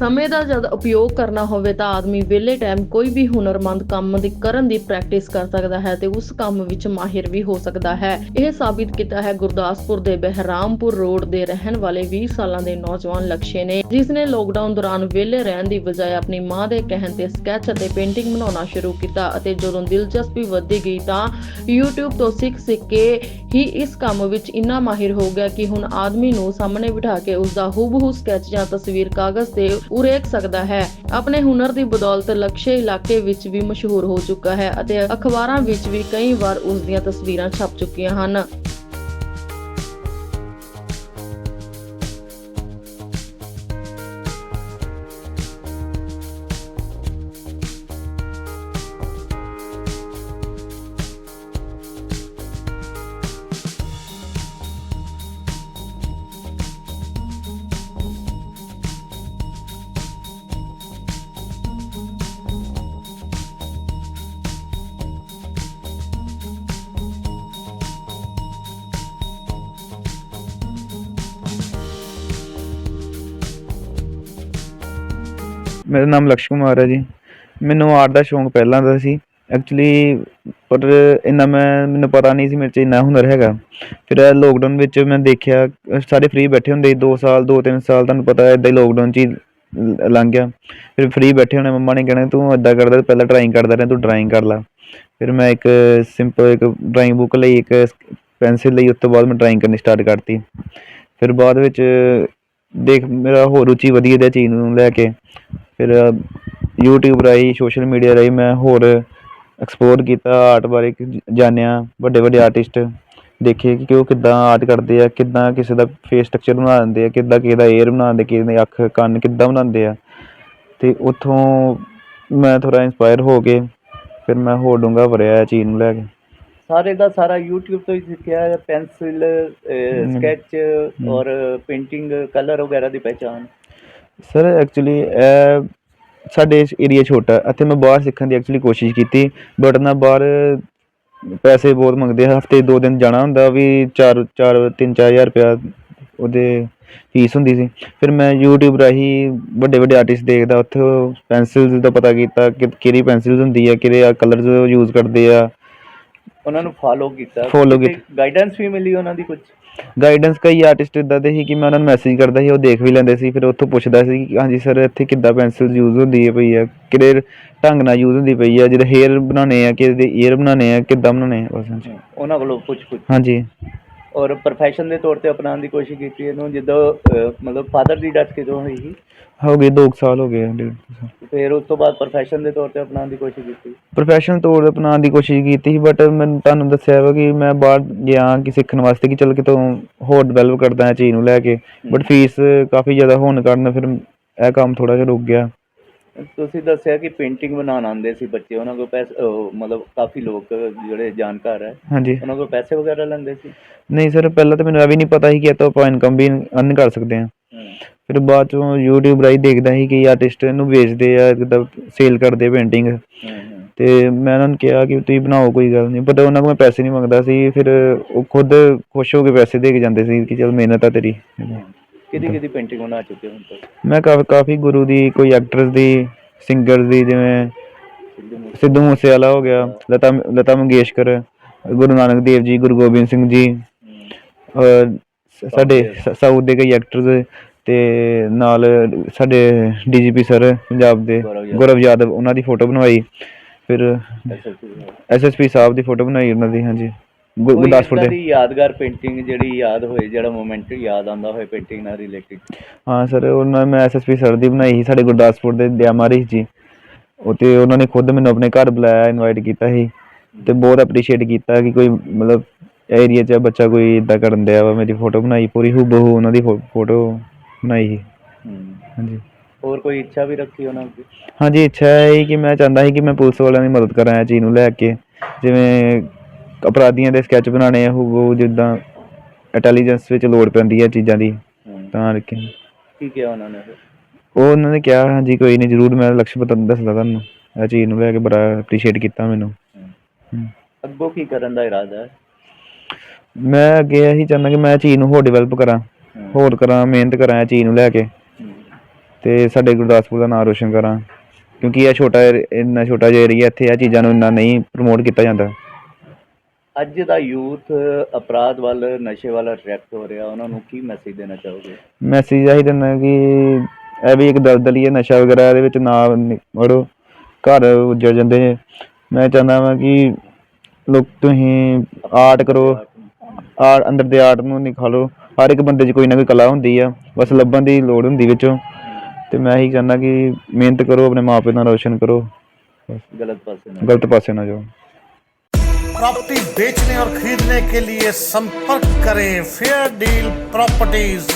ਸਮੇਂ ਦਾ ਜਦ ਉਪਯੋਗ ਕਰਨਾ ਹੋਵੇ ਤਾਂ ਆਦਮੀ ਵਿਹਲੇ ਟਾਈਮ ਕੋਈ ਵੀ ਹੁਨਰਮੰਦ ਕੰਮ ਦੀ ਕਰਨ ਦੀ ਪ੍ਰੈਕਟਿਸ ਕਰ ਸਕਦਾ ਹੈ ਤੇ ਉਸ ਕੰਮ ਵਿੱਚ ਮਾਹਿਰ ਵੀ ਹੋ ਸਕਦਾ ਹੈ। ਇਹ ਸਾਬਿਤ ਕੀਤਾ ਹੈ ਗੁਰਦਾਸਪੁਰ ਦੇ ਬਹਿਰਾਮਪੁਰ ਰੋਡ ਦੇ ਰਹਿਣ ਵਾਲੇ 20 ਸਾਲਾਂ ਦੇ ਨੌਜਵਾਨ ਲਕਸ਼ੇ ਨੇ, ਜਿਸ ਨੇ ਲੋਕਡਾਊਨ ਦੌਰਾਨ ਵਿਹਲੇ ਰਹਿਣ ਦੀ ਬਜਾਏ ਆਪਣੀ ਮਾਂ ਦੇ ਕਹਿਣ ਤੇ ਸਕੈਚ ਅਤੇ ਪੇਂਟਿੰਗ ਬਣਾਉਣਾ ਸ਼ੁਰੂ ਕੀਤਾ ਅਤੇ ਜਦੋਂ ਦਿਲਚਸਪੀ ਵੱਧਦੀ ਗਈ ਤਾਂ YouTube ਤੋਂ ਸਿੱਖ ਸਿੱਖ ਕੇ ਹੀ ਇਸ ਕੰਮ ਵਿੱਚ ਇੰਨਾ ਮਾਹਿਰ ਹੋ ਗਿਆ ਕਿ ਹੁਣ ਆਦਮੀ ਨੂੰ ਸਾਹਮਣੇ ਬਿਠਾ ਕੇ ਉਸ ਦਾ ਹੂਬਹੂ ਸਕੈਚ ਜਾਂ ਤਸਵੀਰ ਕਾਗਜ਼ ਤੇ ਉਰੇਕ ਸਕਦਾ ਹੈ। ਆਪਣੇ ਹੁਨਰ ਦੀ ਬਦੌਲਤ ਲਕਸ਼ੇ ਇਲਾਕੇ ਵਿੱਚ ਵੀ ਮਸ਼ਹੂਰ ਹੋ ਚੁੱਕਾ ਹੈ ਅਤੇ ਅਖਬਾਰਾਂ ਵਿੱਚ ਵੀ ਕਈ ਵਾਰ ਉਸ ਦੀਆਂ ਤਸਵੀਰਾਂ ਛਪ ਚੁੱਕੀਆਂ ਹਨ। ਮੇਰਾ ਨਾਮ ਲਕਸ਼ ਕੁਮਾਰ ਹੈ ਜੀ। ਮੈਨੂੰ ਆਰਟ ਦਾ ਸ਼ੌਂਕ ਪਹਿਲਾਂ ਦਾ ਸੀ। ਐਕਚੁਅਲੀ ਪਰ ਇੰਨਾ ਮੈਂ, ਮੈਨੂੰ ਪਤਾ ਨਹੀਂ ਸੀ ਮੇਰੇ 'ਚ ਇੰਨਾ ਹੁਨਰ ਹੈਗਾ। ਫਿਰ ਲੋਕਡਾਊਨ ਵਿੱਚ ਮੈਂ ਦੇਖਿਆ, ਸਾਰੇ ਫ੍ਰੀ ਬੈਠੇ ਹੁੰਦੇ ਸੀ। 2 ਸਾਲ 2-3 ਸਾਲ, ਤੁਹਾਨੂੰ ਪਤਾ ਹੈ ਇਦਾਂ ਹੀ ਲੋਕਡਾਊਨ 'ਚ ਹੀ ਲੰਘ ਗਿਆ। ਫਿਰ ਫ੍ਰੀ ਬੈਠੇ ਹੋਣੇ, ਮੰਮਾ ਨੇ ਕਹਿਣਾ, ਤੂੰ ਇਦਾਂ ਕਰਦਾ, ਪਹਿਲਾਂ ਡਰਾਇੰਗ ਕਰਦਾ ਰਿਹਾ, ਤੂੰ ਡਰਾਇੰਗ ਕਰ ਲੈ। ਫਿਰ ਮੈਂ ਇੱਕ ਸਿੰਪਲ ਇੱਕ ਡਰਾਇੰਗ ਬੁੱਕ ਲਈ, ਇੱਕ ਪੈਨਸਿਲ ਲਈ, ਉਸ ਤੋਂ ਬਾਅਦ ਮੈਂ ਡਰਾਇੰਗ ਕਰਨੀ ਸਟਾਰਟ ਕਰਤੀ। ਫਿਰ ਬਾਅਦ ਵਿੱਚ ਦੇਖ, ਮੇਰਾ ਹੋਰ ਰੁਚੀ ਵਧੀ ਇਹਦੇ ਚੀਜ਼ ਨੂੰ ਲੈ ਕੇ। ਫਿਰ YouTube ਰਾਹੀਂ ਸੋਸ਼ਲ ਮੀਡੀਆ ਰਾਹੀਂ ਮੈਂ ਹੋਰ ਐਕਸਪਲੋਰ ਕੀਤਾ ਆਰਟ ਬਾਰੇ ਜਾਣਿਆ ਵੱਡੇ ਵੱਡੇ ਆਰਟਿਸਟ ਦੇਖੇ ਕਿ ਉਹ ਕਿੱਦਾਂ ਆਰਟ ਕਰਦੇ ਆ ਕਿੱਦਾਂ ਕਿਸੇ ਦਾ ਫੇਸ ਸਟਰਕਚਰ ਬਣਾ ਦਿੰਦੇ ਆ ਕਿੱਦਾਂ ਕਿਸੇ ਦਾ ਏਅਰ ਬਣਾਉਂਦੇ ਕਿਸੇ ਦੇ ਅੱਖ ਕੰਨ ਕਿੱਦਾਂ ਬਣਾਉਂਦੇ ਆ। ਤੇ ਉੱਥੋਂ ਮੈਂ ਥੋੜਾ ਇਨਸਪਾਇਰ ਹੋ ਕੇ ਫਿਰ ਮੈਂ ਹੋਰ ਵਰਿਆ ਇਹ ਚੀਜ਼ ਨੂੰ ਲੈ ਕੇ। ਸਾਰੇ ਦਾ ਸਾਰਾ YouTube ਤੋਂ ਹੀ ਸਿੱਖਿਆ ਹੈ ਪੈਨਸਿਲ। ਸਕੈਚ ਔਰ ਪੇਂਟਿੰਗ ਕਲਰ ਵਗੈਰਾ ਦੀ ਪਹਿਚਾਨ ਸਰ ਐਕਚੁਅਲੀ ਇਹ ਸਾਡੇ ਏਰੀਆ ਛੋਟਾ ਹੈ। ਇੱਥੇ ਮੈਂ ਬਾਹਰ ਸਿੱਖਣ ਦੀ ਐਕਚੁਅਲੀ ਕੋਸ਼ਿਸ਼ ਕੀਤੀ ਬਟ ਨਾ ਬਾਹਰ ਪੈਸੇ ਬਹੁਤ ਮੰਗਦੇ ਆ। ਹਫ਼ਤੇ ਦੋ ਦਿਨ ਜਾਣਾ ਹੁੰਦਾ ਵੀ 4 4 3 4000 ਰੁਪਇਆ ਉਹਦੇ ਫੀਸ ਹੁੰਦੀ ਸੀ। ਫਿਰ ਮੈਂ YouTube ਰਾਹੀਂ ਵੱਡੇ ਵੱਡੇ ਆਰਟਿਸਟ ਦੇਖਦਾ, ਉੱਥੇ ਪੈਨਸਿਲਸ ਦਾ ਪਤਾ ਕੀਤਾ ਕਿ ਕਿਹੜੀ ਪੈਨਸਿਲਸ ਹੁੰਦੀ ਆ, ਕਿਹੜੇ ਆ ਕਲਰਸ ਯੂਜ਼ ਕਰਦੇ ਆ। ਉਹਨਾਂ ਨੂੰ ਫਾਲੋ ਕੀਤਾ। Follow ਕੀਤਾ। ਗਾਈਡੈਂਸ ਵੀ ਮਿਲੀ ਉਹਨਾਂ ਦੀ ਕੁਝ ਗਾਈਡੈਂਸ ਕਈ ਆਰਟਿਸਟ ਇਦਾਂ ਦੇ ਸੀ ਕਿ ਮੈਂ ਉਹਨਾਂ ਨੂੰ ਮੈਸੇਜ ਕਰਦਾ ਸੀ ਉਹ ਦੇਖ ਵੀ ਲੈਂਦੇ ਸੀ ਫਿਰ ਉੱਥੋਂ ਪੁੱਛਦਾ ਸੀ ਕਿ ਹਾਂਜੀ ਸਰ ਇੱਥੇ ਕਿੱਦਾਂ ਪੈਨਸਿਲ ਯੂਜ਼ ਹੁੰਦੀ ਹੈ ਪਈ ਆ ਕਿਹੜੇ ਢੰਗ ਨਾਲ ਯੂਜ਼ ਹੁੰਦੀ ਪਈ ਆ ਜਿਹਦੇ ਹੇਅਰ ਬਣਾਉਣੇ ਆ ਕਿਹਦੇ ਈਅਰ ਬਣਾਉਣੇ ਆ ਕਿੱਦਾਂ ਬਣਾਉਣੇ ਆ? ਬਸ ਹਾਂਜੀ। ਉਹਨਾਂ ਕੋਲੋਂ ਪੁੱਛ ਪੁੱਛ। ਹਾਂਜੀ। ਔਰ ਪ੍ਰੋਫੈਸ਼ਨ ਦੇ ਤੌਰ ਤੇ ਅਪਣਾਉਣ ਦੀ ਕੋਸ਼ਿਸ਼ ਕੀਤੀ ਇਹਨੂੰ ਜਦੋਂ ਅਹ, ਮਤਲਬ ਫਾਦਰ ਦੀ ਡੈਥ ਕਿਦੋਂ ਹੋਈ ਸੀ? ਹੋ ਗਏ 2 ਸਾਲ ਹੋ ਗਏ ਡੇਢ ਕੁ ਸਾਲ। ਫਿਰ ਉਸ ਤੋਂ ਬਾਅਦ ਪ੍ਰੋਫੈਸ਼ਨ ਦੇ ਤੌਰ ਤੇ ਅਪਣਾਉਣ ਦੀ ਕੋਸ਼ਿਸ਼ ਕੀਤੀ। ਪ੍ਰੋਫੈਸ਼ਨਲ ਤੌਰ ਤੇ ਅਪਣਾਉਣ ਦੀ ਕੋਸ਼ਿਸ਼ ਕੀਤੀ ਸੀ ਬਟ ਮੈਂ ਤੁਹਾਨੂੰ ਦੱਸਿਆ ਵਾ ਕਿ ਮੈਂ ਬਾਹਰ ਗਿਆ ਕਿ ਸਿੱਖਣ ਵਾਸਤੇ ਕਿ ਚਲ ਕਿਤੋਂ ਹੋਰ ਡਿਵੈਲਪ ਕਰਦਾ ਹਾਂ ਚੀਜ਼ ਨੂੰ ਲੈ ਕੇ। ਬਟ ਫੀਸ ਕਾਫੀ ਜ਼ਿਆਦਾ ਹੋਣ ਕਾਰਨ ਫਿਰ ਇਹ ਕੰਮ ਥੋੜਾ ਜਿਹਾ ਰੁਕ ਗਿਆ। ਤੁਸੀਂ ਦੱਸਿਆ ਕਿ ਪੇਂਟਿੰਗ ਬਣਾਉਣ ਆਉਂਦੇ ਸੀ ਬੱਚੇ ਉਹਨਾਂ ਕੋਲ ਪੈਸੇ ਮਤਲਬ ਕਾਫੀ ਲੋਕ ਜਿਹੜੇ ਜਾਣਕਾਰ ਹੈ। ਹਾਂਜੀ। ਉਹਨਾਂ ਕੋਲ ਪੈਸੇ ਵਗੈਰਾ ਲੈਂਦੇ ਸੀ? ਨਹੀਂ ਸਰ ਪਹਿਲਾਂ ਤਾਂ ਮੈਨੂੰ ਇਹ ਵੀ ਨਹੀਂ ਪਤਾ ਸੀ ਕਿ ਇਹ ਤੋਂ ਆਪਾਂ ਇਨਕਮ ਵੀ ਅਰਨ ਕਰ ਸਕਦੇ ਹਾਂ। ਫਿਰ ਬਾਅਦ ਚੋਂ YouTube ਰਾਹੀਂ ਦੇਖਦਾ ਸੀ ਕਿ ਆਰਟਿਸਟ ਇਹਨੂੰ ਵੇਚਦੇ ਆ ਜਿੱਦਾਂ ਸੇਲ ਕਰਦੇ ਪੇਂਟਿੰਗ ਤੇ ਮੈਂ ਉਹਨਾਂ ਨੂੰ ਕਿਹਾ ਕਿ ਤੁਸੀਂ ਬਣਾਓ ਕੋਈ ਗੱਲ ਨਹੀਂ। ਪਰ ਉਹਨਾਂ ਕੋਲ ਮੈਂ ਪੈਸੇ ਨਹੀਂ ਮੰਗਦਾ ਸੀ ਫਿਰ ਉਹ ਖੁਦ ਖੁਸ਼ ਹੋ ਕੇ ਪੈਸੇ ਦੇ ਕੇ ਜਾਂਦੇ ਸੀ ਕਿ ਚਲ ਮਿਹਨਤ ਆ ਤੇਰੀ। ਕਿਹਦੀ ਕਿਹਦੀ ਪੇਂਟਿੰਗ ਬਣਾ ਚੁੱਕੇ ਹੁਣ ਤੱਕ? ਮੈਂ ਕਾਫੀ ਕਾਫੀ ਗੁਰੂ ਦੀ ਕੋਈ ਐਕਟਰਸ ਦੀ ਸਿੰਗਰਸ ਦੀ ਜਿਵੇਂ ਸਿੱਧੂ ਮੂਸੇ ਸਿੱਧੂ ਮੂਸੇਵਾਲਾ ਹੋ ਗਿਆ ਲਤਾ ਲਤਾ ਮੰਗੇਸ਼ਕਰ ਗੁਰੂ ਨਾਨਕ ਦੇਵ ਜੀ ਗੁਰੂ ਗੋਬਿੰਦ ਸਿੰਘ ਜੀ ਸਾਡੇ ਸਾਊਥ ਦੇ। ਕਈ ਐਕਟਰਸ ਤੇ ਨਾਲ ਸਾਡੇ ਡੀਜੀਪੀ ਸਰ ਪੰਜਾਬ ਦੇ ਗੌਰਵ ਯਾਦਵ। ਗੌਰਵ ਯਾਦਵ ਉਹਨਾਂ ਦੀ ਫੋਟੋ ਬਣਵਾਈ। ਫਿਰ ਐਸਐਸਪੀ ਸਾਹਿਬ। ਦੀ ਫੋਟੋ ਬਣਾਈ ਉਹਨਾਂ ਦੀ ਹਾਂਜੀ। ਗੁ- ਕੋਈ ਗੁਰਦਾਸਪੁਰ ਏਦਾਂ ਦੇ। ਦੀ ਯਾਦਗਾਰ ਪੇਂਟਿੰਗ ਜਿਹੜੀ ਯਾਦ ਹੋਏ ਜਿਹੜਾ ਮੋਮੈਂਟ ਯਾਦ ਆਉਂਦਾ ਹੋਏ ਪੇਂਟਿੰਗ ਨਾਲ ਰਿਲੇਟਡ ਹਾਂ ਸਰ ਉਹਨਾਂ ਮੈਂ ਐਸਐਸਪੀ ਸਰ ਦੀ ਬਣਾਈ ਸੀ ਸਾਡੇ ਗੁਰਦਾਸਪੁਰ ਦੇ ਦਿਆਮਾਰੀ ਜੀ। ਉਹ ਤੇ ਉਹਨਾਂ ਨੇ ਖੁਦ ਮੈਨੂੰ ਆਪਣੇ ਘਰ ਬੁਲਾਇਆ ਇਨਵਾਈਟ ਕੀਤਾ ਸੀ। ਤੇ ਬਹੁਤ ਅਪਰੀਸ਼ੀਏਟ ਕੀਤਾ ਕਿ ਕੋਈ ਮਤਲਬ ਏਰੀਆ 'ਚ ਬੱਚਾ ਕੋਈ ਇਦਾਂ ਕਰਨ ਦਿਆ ਵਾ ਮੇਰੀ ਫੋਟੋ ਬਣਾਈ ਪੂਰੀ ਹੂਬਹੂ ਉਹਨਾਂ ਦੀ ਫੋਟੋ। ਬਣਾਈ ਸੀ। ਹਾਂਜੀ। ਹੋਰ ਕੋਈ ਇੱਛਾ ਵੀ ਰੱਖੀ ਉਹਨਾਂ ਦੀ? ਹਾਂਜੀ ਇੱਛਾ ਹੈ ਕਿ ਮੈਂ ਚਾਹੁੰਦਾ ਸੀ ਕਿ ਮੈਂ ਪੁਲਿਸ ਵਾਲਿਆਂ ਦੀ ਮਦਦ ਕਰਾਂ ਇਹ ਚੀਜ਼ ਨੂੰ ਲੈ ਕੇ। ਜਿਵੇਂ ਅਪਰਾਧੀਆਂ ਦੇ ਸਕੈਚ ਬਣਾਉਣੇ ਆ ਹੂਬਹੂ ਜਿੱਦਾਂ ਇੰਟੈਲੀਜੈਂਸ ਵਿੱਚ ਲੋੜ ਪੈਂਦੀ ਹੈ ਚੀਜ਼ਾਂ ਦੀ ਹੂੰ। ਤਾਂ ਕਰਕੇ। ਕੀ ਕਿਹਾ ਉਹਨਾਂ ਨੇ ਫਿਰ? ਉਹ ਉਹਨਾਂ ਨੇ ਕਿਹਾ ਹਾਂਜੀ ਕੋਈ ਨਹੀਂ ਜ਼ਰੂਰ ਮੈਂ ਲਕਸ਼ ਪਤਾ ਦੱਸਦਾ ਤੁਹਾਨੂੰ। ਇਹ ਚੀਜ਼ ਨੂੰ ਲੈ ਕੇ ਬੜਾ ਅਪਰੀਸ਼ੀਏਟ ਕੀਤਾ ਮੈਨੂੰ। ਅੱਗੋਂ ਕੀ ਕਰਨ ਦਾ ਇਰਾਦਾ ਹੈ? ਮੈਂ ਅੱਗੇ ਇਹੀ ਚਾਹੁੰਦਾ ਕਿ ਮੈਂ ਇਹ ਚੀਜ਼ ਨੂੰ ਹੋਰ ਡਿਵੈਲਪ ਕਰਾਂ। ਹੂੰ। ਹੋਰ ਕਰਾਂ ਮਿਹਨਤ ਕਰਾਂ ਇਹ ਚੀਜ਼ ਨੂੰ ਲੈ ਕੇ। ਤੇ ਸਾਡੇ ਗੁਰਦਾਸਪੁਰ ਦਾ ਨਾਮ ਰੋਸ਼ਨ ਕਰਾਂ। ਕਿਉਂਕਿ ਇਹ ਛੋਟਾ ਏਰ- ਇੰਨਾ ਛੋਟਾ ਜਿਹਾ ਏਰੀਆ ਇੱਥੇ ਇਹ ਚੀਜ਼ਾਂ ਨੂੰ ਇੰਨਾ ਨਹੀਂ ਪ੍ਰਮੋਟ ਕੀਤਾ ਜਾਂਦਾ। ਅੱਜ ਦਾ ਯੂਥ ਅਪਰਾਧ ਵੱਲ ਨਸ਼ੇ ਵੱਲ ਅਟਰੈਕਟ ਹੋ ਰਿਹਾ। ਉਹਨਾਂ ਨੂੰ ਕੀ ਮੈਸੇਜ ਦੇਣਾ ਚਾਹੋਗੇ? ਮੈਸੇਜ ਆਹੀ ਦਿੰਦਾ ਕਿ ਇਹ ਵੀ ਇੱਕ ਦਲਦਲ ਹੀ ਹੈ ਨਸ਼ਾ ਵਗੈਰਾ ਇਹਦੇ ਵਿੱਚ ਨਾ ਨਿ- ਵੜੋ ਘਰ ਉੱਜੜ ਜਾਂਦੇ ਨੇ। ਮੈਂ ਚਾਹੁੰਦਾ ਵਾਂ ਕਿ ਲੋਕ ਤੁਸੀਂ ਆਰਟ ਕਰੋ ਆਰਟ ਅੰਦਰ ਦੇ ਆਰਟ ਨੂੰ ਨਿਖਾਲੋ। ਹਰ ਇੱਕ ਬੰਦੇ 'ਚ ਕੋਈ ਨਾ ਕੋਈ ਕਲਾ ਹੁੰਦੀ ਆ ਬਸ ਲੱਭਣ ਦੀ ਲੋੜ ਹੁੰਦੀ ਵਿੱਚੋਂ ਤੇ ਮੈਂ ਇਹੀ ਚਾਹੁੰਦਾ ਕਿ ਮਿਹਨਤ ਕਰੋ ਆਪਣੇ ਮਾਪੇ ਦਾ ਰੋਸ਼ਨ ਕਰੋ ਗਲਤ ਪਾਸੇ ਨਾ ਗਲਤ ਪਾਸੇ ਨਾ ਜਾਓ प्रॉपर्टी बेचने और खरीदने के लिए संपर्क करें फेयर डील प्रॉपर्टीज